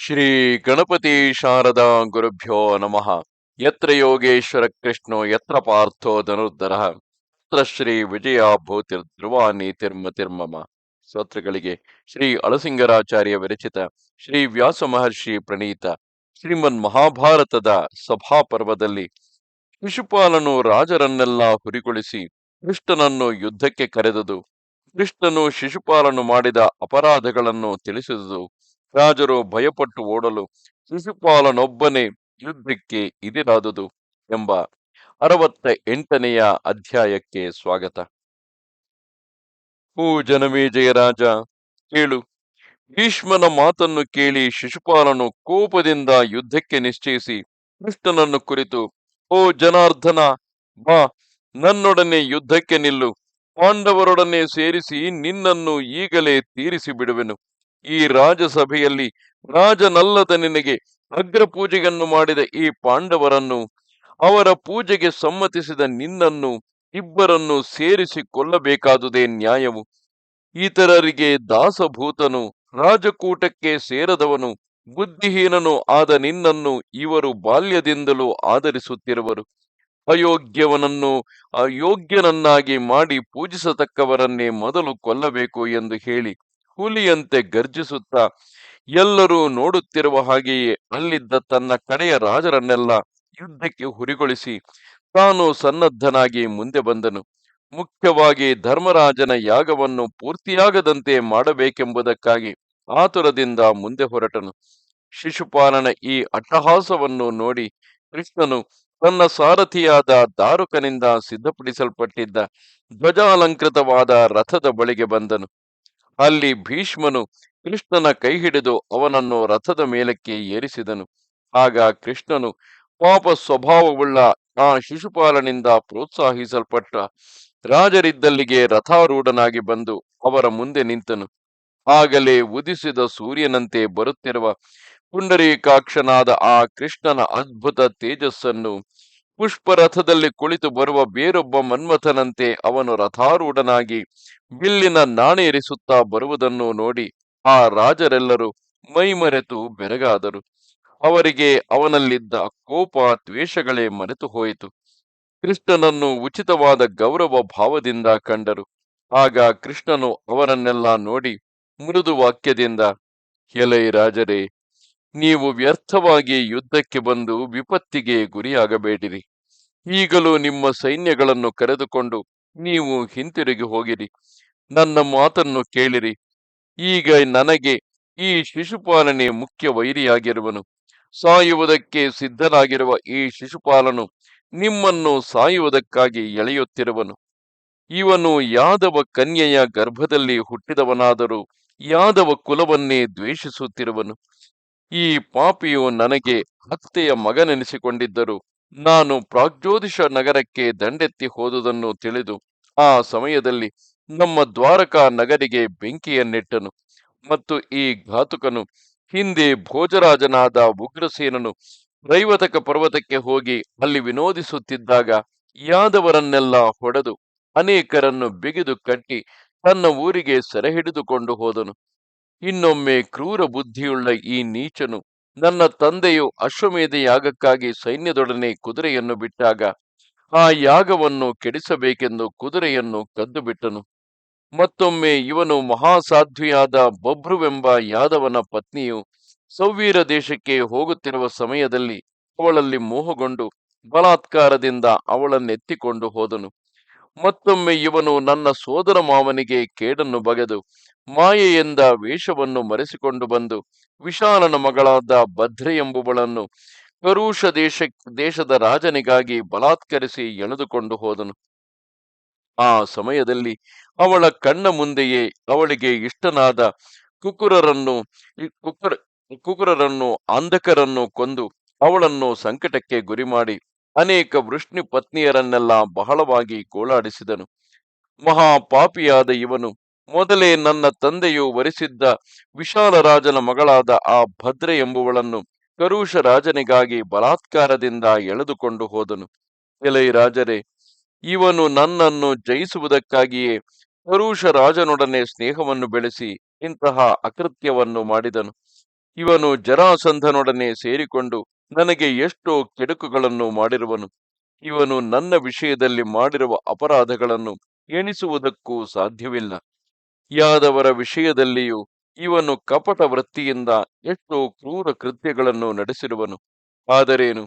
ಶ್ರೀ ಗಣಪತಿ ಶಾರದಾ ಗುರುಭ್ಯೋ ನಮಃ. ಯತ್ರ ಯೋಗೇಶ್ವರ ಕೃಷ್ಣೋ, ಯತ್ರ ಪಾರ್ಥೋ ಧನುರ್ಧರ, ಯತ್ರ ಶ್ರೀ ವಿಜಯ ಭೂತಿರ್ ತಿರ್ಮ ತಿರ್ಮಮ ಸ್ತೋತ್ರಗಳಿಗೆ ಶ್ರೀ ಅಳಸಿಂಗರಾಚಾರ್ಯ ವಿರಚಿತ ಶ್ರೀ ವ್ಯಾಸ ಮಹರ್ಷಿ ಪ್ರಣೀತ ಶ್ರೀಮನ್ ಮಹಾಭಾರತದ ಸಭಾಪರ್ವದಲ್ಲಿ ಶಿಶುಪಾಲನು ರಾಜರನ್ನೆಲ್ಲ ಹುರಿಗೊಳಿಸಿ ಕೃಷ್ಣನನ್ನು ಯುದ್ಧಕ್ಕೆ ಕರೆದುದು. ಕೃಷ್ಣನು ಶಿಶುಪಾಲನು ಮಾಡಿದ ಅಪರಾಧಗಳನ್ನು ತಿಳಿಸಿದುದು. ರಾಜರು ಭಯಪಟ್ಟು ಓಡಲು ಶಿಶುಪಾಲನೊಬ್ಬನೇ ಯುದ್ಧಕ್ಕೆ ಇದಿರಾದುದು ಎಂಬ ಅರವತ್ತ ಎಂಟನೆಯ ಅಧ್ಯಾಯಕ್ಕೆ ಸ್ವಾಗತ. ಹೂ ಜನಮೇ ಜಯರಾಜ, ಕೇಳು. ಭೀಷ್ಮನ ಮಾತನ್ನು ಕೇಳಿ ಶಿಶುಪಾಲನು ಕೋಪದಿಂದ ಯುದ್ಧಕ್ಕೆ ನಿಶ್ಚಯಿಸಿ ಕೃಷ್ಣನನ್ನು ಕುರಿತು, ಓ ಜನಾರ್ದನ, ಬಾ, ನನ್ನೊಡನೆ ಯುದ್ಧಕ್ಕೆ ನಿಲ್ಲು. ಪಾಂಡವರೊಡನೆ ಸೇರಿಸಿ ನಿನ್ನನ್ನು ಈಗಲೇ ತೀರಿಸಿ ಬಿಡುವೆನು. ಈ ರಾಜಸಭೆಯಲ್ಲಿ ರಾಜನಲ್ಲದ ನಿನಗೆ ಅಗ್ರ ಪೂಜೆಯನ್ನು ಮಾಡಿದ ಈ ಪಾಂಡವರನ್ನು, ಅವರ ಪೂಜೆಗೆ ಸಮ್ಮತಿಸಿದ ನಿನ್ನನ್ನು ಇಬ್ಬರನ್ನು ಸೇರಿಸಿಕೊಳ್ಳಬೇಕಾದುದೇ ನ್ಯಾಯವು. ಇತರರಿಗೆ ದಾಸಭೂತನು, ರಾಜಕೂಟಕ್ಕೆ ಸೇರದವನು, ಬುದ್ಧಿಹೀನನು ಆದ ನಿನ್ನನ್ನು ಇವರು ಬಾಲ್ಯದಿಂದಲೂ ಆದರಿಸುತ್ತಿರುವರು ಅಯೋಗ್ಯವನನ್ನು ಅಯೋಗ್ಯನನ್ನಾಗಿ ಮಾಡಿ ಪೂಜಿಸತಕ್ಕವರನ್ನೇ ಮೊದಲು ಕೊಲ್ಲಬೇಕು ಎಂದು ಹೇಳಿ. ಹುಲಿಯಂತೆ ಗರ್ಜಿಸುತ್ತಾ ಎಲ್ಲರೂ ನೋಡುತ್ತಿರುವ ಹಾಗೆಯೇ ಅಲ್ಲಿದ್ದ ತನ್ನ ಕಡೆಯ ರಾಜರನ್ನೆಲ್ಲ ಯುದ್ಧಕ್ಕೆ ಹುರಿಗೊಳಿಸಿ ತಾನು ಸನ್ನದ್ಧನಾಗಿ ಮುಂದೆ ಬಂದನು. ಮುಖ್ಯವಾಗಿ ಧರ್ಮರಾಜನ ಯಾಗವನ್ನು ಪೂರ್ತಿಯಾಗದಂತೆ ಮಾಡಬೇಕೆಂಬುದಕ್ಕಾಗಿ ಆತುರದಿಂದ ಮುಂದೆ ಹೊರಟನು. ಶಿಶುಪಾಲನ ಈ ಅಟ್ಟಹಾಸವನ್ನು ನೋಡಿ ಕೃಷ್ಣನು ತನ್ನ ಸಾರಥಿಯಾದ ದಾರುಕನಿಂದ ಸಿದ್ಧಪಡಿಸಲ್ಪಟ್ಟಿದ್ದ ಧ್ವಜಾಲಂಕೃತವಾದ ರಥದ ಬಳಿಗೆ ಬಂದನು. ಅಲ್ಲಿ ಭೀಷ್ಮನು ಕೃಷ್ಣನ ಕೈ ಹಿಡಿದು ಅವನನ್ನು ರಥದ ಮೇಲಕ್ಕೆ ಏರಿಸಿದನು. ಆಗ ಕೃಷ್ಣನು, ಪಾಪ ಸ್ವಭಾವವುಳ್ಳ ಆ ಶಿಶುಪಾಲನಿಂದ ಪ್ರೋತ್ಸಾಹಿಸಲ್ಪಟ್ಟ ರಾಜರಿದ್ದಲ್ಲಿಗೆ ರಥಾರೂಢನಾಗಿ ಬಂದು ಅವರ ಮುಂದೆ ನಿಂತನು. ಆಗಲೇ ಉದಿಸಿದ ಸೂರ್ಯನಂತೆ ಬರುತ್ತಿರುವ ಪುಂಡರೀಕಾಕ್ಷನಾದ ಆ ಕೃಷ್ಣನ ಅದ್ಭುತ ತೇಜಸ್ಸನ್ನು ಪುಷ್ಪರಥದಲ್ಲಿ ಕುಳಿತು ಬರುವ ಬೇರೊಬ್ಬ ಮನ್ಮಥನಂತೆ ಅವನು ರಥಾರೂಢನಾಗಿ ಬಿಲ್ಲಿನ ನಾಣೇರಿಸುತ್ತಾ ಬರುವುದನ್ನು ನೋಡಿ ಆ ರಾಜರೆಲ್ಲರೂ ಮೈಮರೆತು ಬೆರಗಾದರು. ಅವರಿಗೆ ಅವನಲ್ಲಿದ್ದ ಕೋಪ ದ್ವೇಷಗಳೇ ಮರೆತು ಹೋಯಿತು. ಕೃಷ್ಣನನ್ನು ಉಚಿತವಾದ ಗೌರವ ಭಾವದಿಂದ ಕಂಡರು. ಆಗ ಕೃಷ್ಣನು ಅವರನ್ನೆಲ್ಲ ನೋಡಿ ಮೃದು ವಾಕ್ಯದಿಂದ, ಎಲೈ ರಾಜರೇ, ನೀವು ವ್ಯರ್ಥವಾಗಿ ಯುದ್ಧಕ್ಕೆ ಬಂದು ವಿಪತ್ತಿಗೆ ಗುರಿಯಾಗಬೇಡಿರಿ. ಈಗಲೂ ನಿಮ್ಮ ಸೈನ್ಯಗಳನ್ನು ಕರೆದುಕೊಂಡು ನೀವು ಹಿಂತಿರುಗಿ ಹೋಗಿರಿ. ನನ್ನ ಮಾತನ್ನು ಕೇಳಿರಿ. ಈಗ ನನಗೆ ಈ ಶಿಶುಪಾಲನೆ ಮುಖ್ಯ ವೈರಿಯಾಗಿರುವನು. ಸಾಯುವುದಕ್ಕೆ ಸಿದ್ಧನಾಗಿರುವ ಈ ಶಿಶುಪಾಲನು ನಿಮ್ಮನ್ನು ಸಾಯುವುದಕ್ಕಾಗಿ ಎಳೆಯುತ್ತಿರುವನು. ಇವನು ಯಾದವ ಕನ್ಯೆಯ ಗರ್ಭದಲ್ಲಿ ಹುಟ್ಟಿದವನಾದರೂ ಯಾದವ ಕುಲವನ್ನೇ ದ್ವೇಷಿಸುತ್ತಿರುವನು. ಈ ಪಾಪಿಯು ನನಗೆ ಅತ್ತೆಯ ಮಗನೆನಿಸಿಕೊಂಡಿದ್ದರು ನಾನು ಪ್ರಾಗ್ಜ್ಯೋತಿಷ ನಗರಕ್ಕೆ ದಂಡೆತ್ತಿ ಹೋದುದನ್ನು ತಿಳಿದು ಆ ಸಮಯದಲ್ಲಿ ನಮ್ಮ ದ್ವಾರಕಾ ನಗರಿಗೆ ಬೆಂಕಿಯನ್ನಿಟ್ಟನು ಮತ್ತು ಈ ಘಾತುಕನು ಹಿಂದೆ ಭೋಜರಾಜನಾದ ಉಗ್ರಸೇನನು ರೈವತಕ ಪರ್ವತಕ್ಕೆ ಹೋಗಿ ಅಲ್ಲಿ ವಿನೋದಿಸುತ್ತಿದ್ದಾಗ ಯಾದವರನ್ನೆಲ್ಲ ಹೊಡೆದು ಅನೇಕರನ್ನು ಬಿಗಿದು ಕಟ್ಟಿ ತನ್ನ ಊರಿಗೆ ಸೆರೆ ಹಿಡಿದುಕೊಂಡು ಹೋದನು. ಇನ್ನೊಮ್ಮೆ ಕ್ರೂರ ಬುದ್ಧಿಯುಳ್ಳ ಈ ನೀಚನು ನನ್ನ ತಂದೆಯು ಅಶ್ವಮೇಧ ಯಾಗಕ್ಕಾಗಿ ಸೈನ್ಯದೊಡನೆ ಕುದುರೆಯನ್ನು ಬಿಟ್ಟಾಗ ಆ ಯಾಗವನ್ನು ಕೆಡಿಸಬೇಕೆಂದು ಕುದುರೆಯನ್ನು ಕದ್ದು ಬಿಟ್ಟನು ಮತ್ತೊಮ್ಮೆ ಇವನು ಮಹಾಸಾಧ್ವಿಯಾದ ಬಭ್ರುವೆಂಬ ಯಾದವನ ಪತ್ನಿಯು ಸೌವೀರ ದೇಶಕ್ಕೆ ಹೋಗುತ್ತಿರುವ ಸಮಯದಲ್ಲಿ ಅವಳಲ್ಲಿ ಮೋಹಗೊಂಡು ಬಲಾತ್ಕಾರದಿಂದ ಅವಳನ್ನೆತ್ತಿಕೊಂಡು ಹೋದನು. ಮತ್ತೊಮ್ಮೆ ಇವನು ನನ್ನ ಸೋದರ ಮಾವನಿಗೆ ಕೇಡನ್ನು ಬಗೆದು ಮಾಯೆಯಿಂದ ವೇಷವನ್ನು ಮರೆಸಿಕೊಂಡು ಬಂದು ವಿಶಾಲನ ಮಗಳಾದ ಭದ್ರೆ ಎಂಬುವಳನ್ನು ಕರುಷ ದೇಶ, ದೇಶದ ರಾಜನಿಗಾಗಿ ಬಲಾತ್ಕರಿಸಿ ಎಳೆದುಕೊಂಡು ಹೋದನು. ಆ ಸಮಯದಲ್ಲಿ ಅವಳ ಕಣ್ಣ ಮುಂದೆಯೇ ಅವಳಿಗೆ ಇಷ್ಟನಾದ ಕುಕುರರನ್ನು, ಕುಕುರ, ಕುಕುರರನ್ನು ಅಂಧಕರನ್ನು ಕೊಂದು ಅವಳನ್ನು ಸಂಕಟಕ್ಕೆ ಗುರಿ ಮಾಡಿ ಅನೇಕ ವೃಷ್ಣಿ ಪತ್ನಿಯರನ್ನೆಲ್ಲ ಬಹಳವಾಗಿ ಗೋಳಾಡಿಸಿದನು ಮಹಾಪಾಪಿಯಾದ ಇವನು ಮೊದಲೇ ನನ್ನ ತಂದೆಯು ವರಿಸಿದ್ದ ವಿಶಾಲ ರಾಜನ ಮಗಳಾದ ಆ ಭದ್ರೆ ಎಂಬುವಳನ್ನು ಕರುಷ ರಾಜನಿಗಾಗಿ ಬಲಾತ್ಕಾರದಿಂದ ಎಳೆದುಕೊಂಡು ಹೋದನು. ಎಲೈ ರಾಜರೇ, ಇವನು ನನ್ನನ್ನು ಜಯಿಸುವುದಕ್ಕಾಗಿಯೇ ಕರುಷ ರಾಜನೊಡನೆ ಸ್ನೇಹವನ್ನು ಬೆಳೆಸಿ ಇಂತಹ ಅಕೃತ್ಯವನ್ನು ಮಾಡಿದನು. ಇವನು ಜರಾಸಂಧನೊಡನೆ ಸೇರಿಕೊಂಡು ನನಗೆ ಎಷ್ಟೋ ಕೆಡುಕುಗಳನ್ನು ಮಾಡಿರುವನು. ಇವನು ನನ್ನ ವಿಷಯದಲ್ಲಿ ಮಾಡಿರುವ ಅಪರಾಧಗಳನ್ನು ಎಣಿಸುವುದಕ್ಕೂ ಸಾಧ್ಯವಿಲ್ಲ. ಯಾದವರ ವಿಷಯದಲ್ಲಿಯೂ ಇವನು ಕಪಟ ವೃತ್ತಿಯಿಂದ ಎಷ್ಟೋ ಕ್ರೂರ ಕೃತ್ಯಗಳನ್ನು ನಡೆಸಿರುವನು. ಆದರೇನು?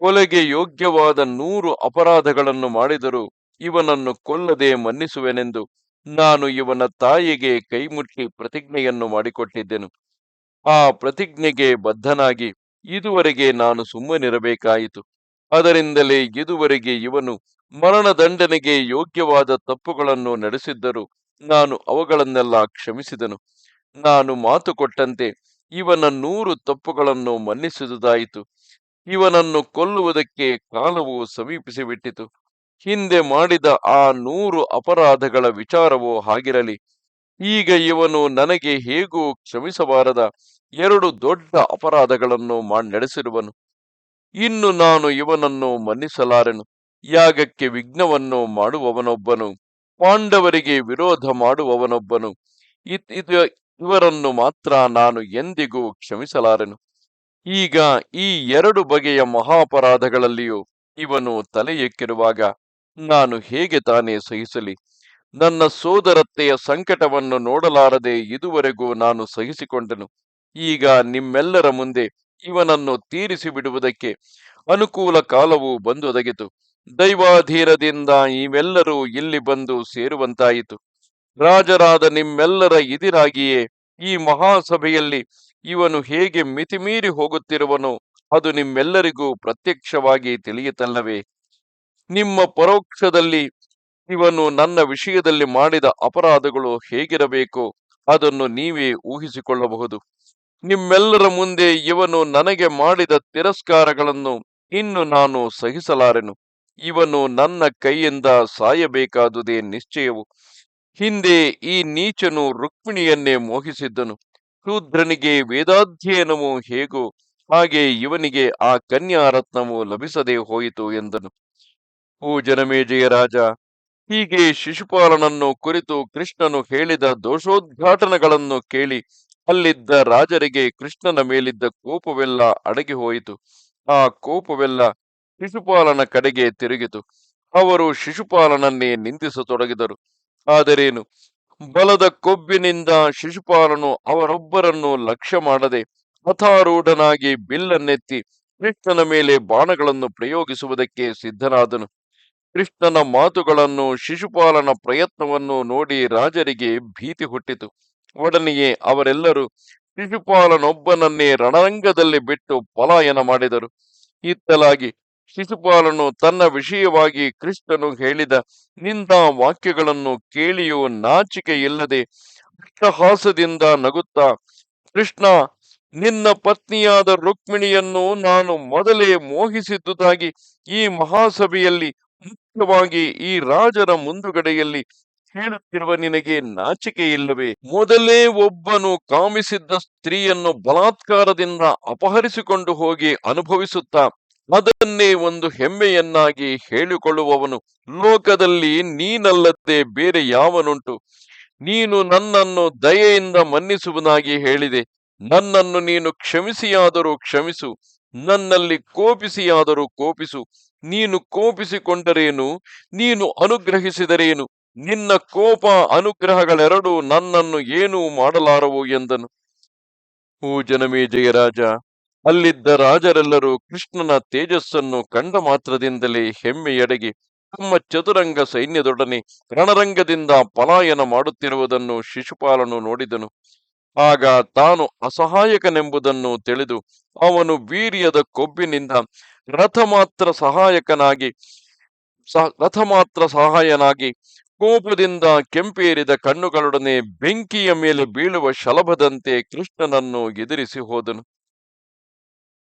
ಕೊಲೆಗೆ ಯೋಗ್ಯವಾದ ನೂರು ಅಪರಾಧಗಳನ್ನು ಮಾಡಿದರೂ ಇವನನ್ನು ಕೊಲ್ಲದೆ ಮನ್ನಿಸುವೆನೆಂದು ನಾನು ಇವನ ತಾಯಿಗೆ ಕೈಮುಟ್ಟಿ ಪ್ರತಿಜ್ಞೆಯನ್ನು ಮಾಡಿಕೊಟ್ಟಿದ್ದೆನು. ಆ ಪ್ರತಿಜ್ಞೆಗೆ ಬದ್ಧನಾಗಿ ಇದುವರೆಗೆ ನಾನು ಸುಮ್ಮನಿರಬೇಕಾಯಿತು. ಅದರಿಂದಲೇ ಇದುವರೆಗೆ ಇವನು ಮರಣದಂಡನೆಗೆ ಯೋಗ್ಯವಾದ ತಪ್ಪುಗಳನ್ನು ನಡೆಸಿದ್ದರೂ ನಾನು ಅವುಗಳನ್ನೆಲ್ಲ ಕ್ಷಮಿಸಿದನು. ನಾನು ಮಾತು ಕೊಟ್ಟಂತೆ ಇವನ ನೂರು ತಪ್ಪುಗಳನ್ನು ಮನ್ನಿಸಿದುದಾಯಿತು. ಇವನನ್ನು ಕೊಲ್ಲುವುದಕ್ಕೆ ಕಾಲವು ಸಮೀಪಿಸಿಬಿಟ್ಟಿತು. ಹಿಂದೆ ಮಾಡಿದ ಆ ನೂರು ಅಪರಾಧಗಳ ವಿಚಾರವೂ ಹಾಗಿರಲಿ. ಈಗ ಇವನು ನನಗೆ ಹೇಗೂ ಕ್ಷಮಿಸಬಾರದ ಎರಡು ದೊಡ್ಡ ಅಪರಾಧಗಳನ್ನು ನಡೆಸಿರುವನು. ಇನ್ನು ನಾನು ಇವನನ್ನು ಮನ್ನಿಸಲಾರೆನು. ಯಾಗಕ್ಕೆ ವಿಘ್ನವನ್ನು ಮಾಡುವವನೊಬ್ಬನು. ಪಾಂಡವರಿಗೆ ವಿರೋಧ ಮಾಡುವವನೊಬ್ಬನು. ಇದು ಇವರನ್ನು ಮಾತ್ರ ನಾನು ಎಂದಿಗೂ ಕ್ಷಮಿಸಲಾರೆನು. ಈಗ ಈ ಎರಡು ಬಗೆಯ ಮಹಾಪರಾಧಗಳಲ್ಲಿಯೂ ಇವನು ತಲೆ ಎಕ್ಕಿರುವಾಗ ನಾನು ಹೇಗೆ ತಾನೇ ಸಹಿಸಲಿ? ನನ್ನ ಸೋದರತ್ತೆಯ ಸಂಕಟವನ್ನು ನೋಡಲಾರದೆ ಇದುವರೆಗೂ ನಾನು ಸಹಿಸಿಕೊಂಡನು. ಈಗ ನಿಮ್ಮೆಲ್ಲರ ಮುಂದೆ ಇವನನ್ನು ತೀರಿಸಿ ಬಿಡುವುದಕ್ಕೆ ಅನುಕೂಲ ಕಾಲವೂ ಬಂದೊದಗಿತು. ದೈವಾಧೀನದಿಂದ ಇವೆಲ್ಲರೂ ಇಲ್ಲಿ ಬಂದು ಸೇರುವಂತಾಯಿತು. ರಾಜರಾದ ನಿಮ್ಮೆಲ್ಲರ ಇದಿರಾಗಿಯೇ ಈ ಮಹಾಸಭೆಯಲ್ಲಿ ಇವನು ಹೇಗೆ ಮಿತಿಮೀರಿ ಹೋಗುತ್ತಿರುವನೋ ಅದು ನಿಮ್ಮೆಲ್ಲರಿಗೂ ಪ್ರತ್ಯಕ್ಷವಾಗಿ ತಿಳಿಯಿತಲ್ಲವೇ. ನಿಮ್ಮ ಪರೋಕ್ಷದಲ್ಲಿ ಇವನು ನನ್ನ ವಿಷಯದಲ್ಲಿ ಮಾಡಿದ ಅಪರಾಧಗಳು ಹೇಗಿರಬೇಕೋ ಅದನ್ನು ನೀವೇ ಊಹಿಸಿಕೊಳ್ಳಬಹುದು. ನಿಮ್ಮೆಲ್ಲರ ಮುಂದೆ ಇವನು ನನಗೆ ಮಾಡಿದ ತಿರಸ್ಕಾರಗಳನ್ನು ಇನ್ನು ನಾನು ಸಹಿಸಲಾರೆನು. ಇವನು ನನ್ನ ಕೈಯಿಂದ ಸಾಯಬೇಕಾದುದೇ ನಿಶ್ಚಯವು. ಹಿಂದೆ ಈ ನೀಚನು ರುಕ್ಮಿಣಿಯನ್ನೇ ಮೋಹಿಸಿದ್ದನು. ಶೂದ್ರನಿಗೆ ವೇದಾಧ್ಯಯನವು ಹೇಗೋ, ಹಾಗೆ ಇವನಿಗೆ ಆ ಕನ್ಯಾರತ್ನವು ಲಭಿಸದೆ ಹೋಯಿತು ಎಂದನು. ಓ ಜನಮೇಜಯ ರಾಜ, ಹೀಗೆ ಶಿಶುಪಾಲನನ್ನು ಕುರಿತು ಕೃಷ್ಣನು ಹೇಳಿದ ದೋಷೋದ್ಘಾಟನಗಳನ್ನು ಕೇಳಿ, ಅಲ್ಲಿದ್ದ ರಾಜರಿಗೆ ಕೃಷ್ಣನ ಮೇಲಿದ್ದ ಕೋಪವೆಲ್ಲ ಅಡಗಿ ಹೋಯಿತು ಆ ಕೋಪವೆಲ್ಲ ಶಿಶುಪಾಲನ ಕಡೆಗೆ ತಿರುಗಿತು. ಅವರು ಶಿಶುಪಾಲನನ್ನೇ ನಿಂದಿಸತೊಡಗಿದರು. ಆದರೇನು? ಬಲದ ಕೊಬ್ಬಿನಿಂದ ಶಿಶುಪಾಲನು ಅವರೊಬ್ಬರನ್ನು ಲಕ್ಷ್ಯ ಮಾಡದೆ ಹಥಾರೂಢನಾಗಿ ಬಿಲ್ಲನ್ನೆತ್ತಿ ಕೃಷ್ಣನ ಮೇಲೆ ಬಾಣಗಳನ್ನು ಪ್ರಯೋಗಿಸುವುದಕ್ಕೆ ಸಿದ್ಧನಾದನು. ಕೃಷ್ಣನ ಮಾತುಗಳನ್ನು, ಶಿಶುಪಾಲನ ಪ್ರಯತ್ನವನ್ನು ನೋಡಿ ರಾಜರಿಗೆ ಭೀತಿ ಹುಟ್ಟಿತು. ಒಡನೆಯೇ ಅವರೆಲ್ಲರೂ ಶಿಶುಪಾಲನೊಬ್ಬನನ್ನೇ ರಣರಂಗದಲ್ಲಿ ಬಿಟ್ಟು ಪಲಾಯನ ಮಾಡಿದರು. ಇತ್ತಲಾಗಿ ಶಿಶುಪಾಲನು ತನ್ನ ವಿಷಯವಾಗಿ ಕೃಷ್ಣನು ಹೇಳಿದ ನಿಂದ ವಾಕ್ಯಗಳನ್ನು ಕೇಳಿಯೂ ನಾಚಿಕೆ ಇಲ್ಲದೆ ಅಟ್ಟಹಾಸದಿಂದ ನಗುತ್ತಾ, ಕೃಷ್ಣ, ನಿನ್ನ ಪತ್ನಿಯಾದ ರುಕ್ಮಿಣಿಯನ್ನು ನಾನು ಮೊದಲೇ ಮೋಹಿಸಿದ್ದುದಾಗಿ ಈ ಮಹಾಸಭೆಯಲ್ಲಿ ಮುಖ್ಯವಾಗಿ ಈ ರಾಜರ ಮುಂದುಗಡೆಯಲ್ಲಿ ಹೇಳುತ್ತಿರುವ ನಿನಗೆ ನಾಚಿಕೆ ಇಲ್ಲವೇ ಮೊದಲೇ ಒಬ್ಬನು ಕಾಮಿಸಿದ್ದ ಸ್ತ್ರೀಯನ್ನು ಬಲಾತ್ಕಾರದಿಂದ ಅಪಹರಿಸಿಕೊಂಡು ಹೋಗಿ ಅನುಭವಿಸುತ್ತಾ ಅದನ್ನೇ ಒಂದು ಹೆಮ್ಮೆಯನ್ನಾಗಿ ಹೇಳಿಕೊಳ್ಳುವವನು. ಲೋಕದಲ್ಲಿ ನೀನಲ್ಲದೆ ಬೇರೆ ಯಾವನುಂಟು? ನೀನು ನನ್ನನ್ನು ದಯೆಯಿಂದ ಮನ್ನಿಸುವುದಾಗಿ ಹೇಳಿದೆ. ನನ್ನನ್ನು ನೀನು ಕ್ಷಮಿಸಿಯಾದರೂ ಕ್ಷಮಿಸು. ನನ್ನಲ್ಲಿ ಕೋಪಿಸಿಯಾದರೂ ಕೋಪಿಸು. ನೀನು ಕೋಪಿಸಿಕೊಂಡರೇನು? ನೀನು ಅನುಗ್ರಹಿಸಿದರೇನು? ನಿನ್ನ ಕೋಪ ಅನುಗ್ರಹಗಳೆರಡೂ ನನ್ನನ್ನು ಏನೂ ಮಾಡಲಾರವು ಎಂದನು. ಓ ಜನಮೇ ಜಯರಾಜ ಅಲ್ಲಿದ್ದ ರಾಜರೆಲ್ಲರೂ ಕೃಷ್ಣನ ತೇಜಸ್ಸನ್ನು ಕಂಡ ಮಾತ್ರದಿಂದಲೇ ಹೆಮ್ಮೆಯಡಗಿ ತಮ್ಮ ಚತುರಂಗ ಸೈನ್ಯದೊಡನೆ ರಣರಂಗದಿಂದ ಪಲಾಯನ ಮಾಡುತ್ತಿರುವುದನ್ನು ಶಿಶುಪಾಲನು ನೋಡಿದನು. ಆಗ ತಾನು ಅಸಹಾಯಕನೆಂಬುದನ್ನು ತಿಳಿದು ಅವನು ವೀರ್ಯದ ಕೊಬ್ಬಿನಿಂದ ರಥ ಮಾತ್ರ ಸಹಾಯಕನಾಗಿ ರಥ ಮಾತ್ರ ಸಹಾಯನಾಗಿ ಕೋಪದಿಂದ ಕೆಂಪೇರಿದ ಕಣ್ಣುಗಳೊಡನೆ ಬೆಂಕಿಯ ಮೇಲೆ ಬೀಳುವ ಶಲಭದಂತೆ ಕೃಷ್ಣನನ್ನು ಎದುರಿಸಿ ಹೋದನು.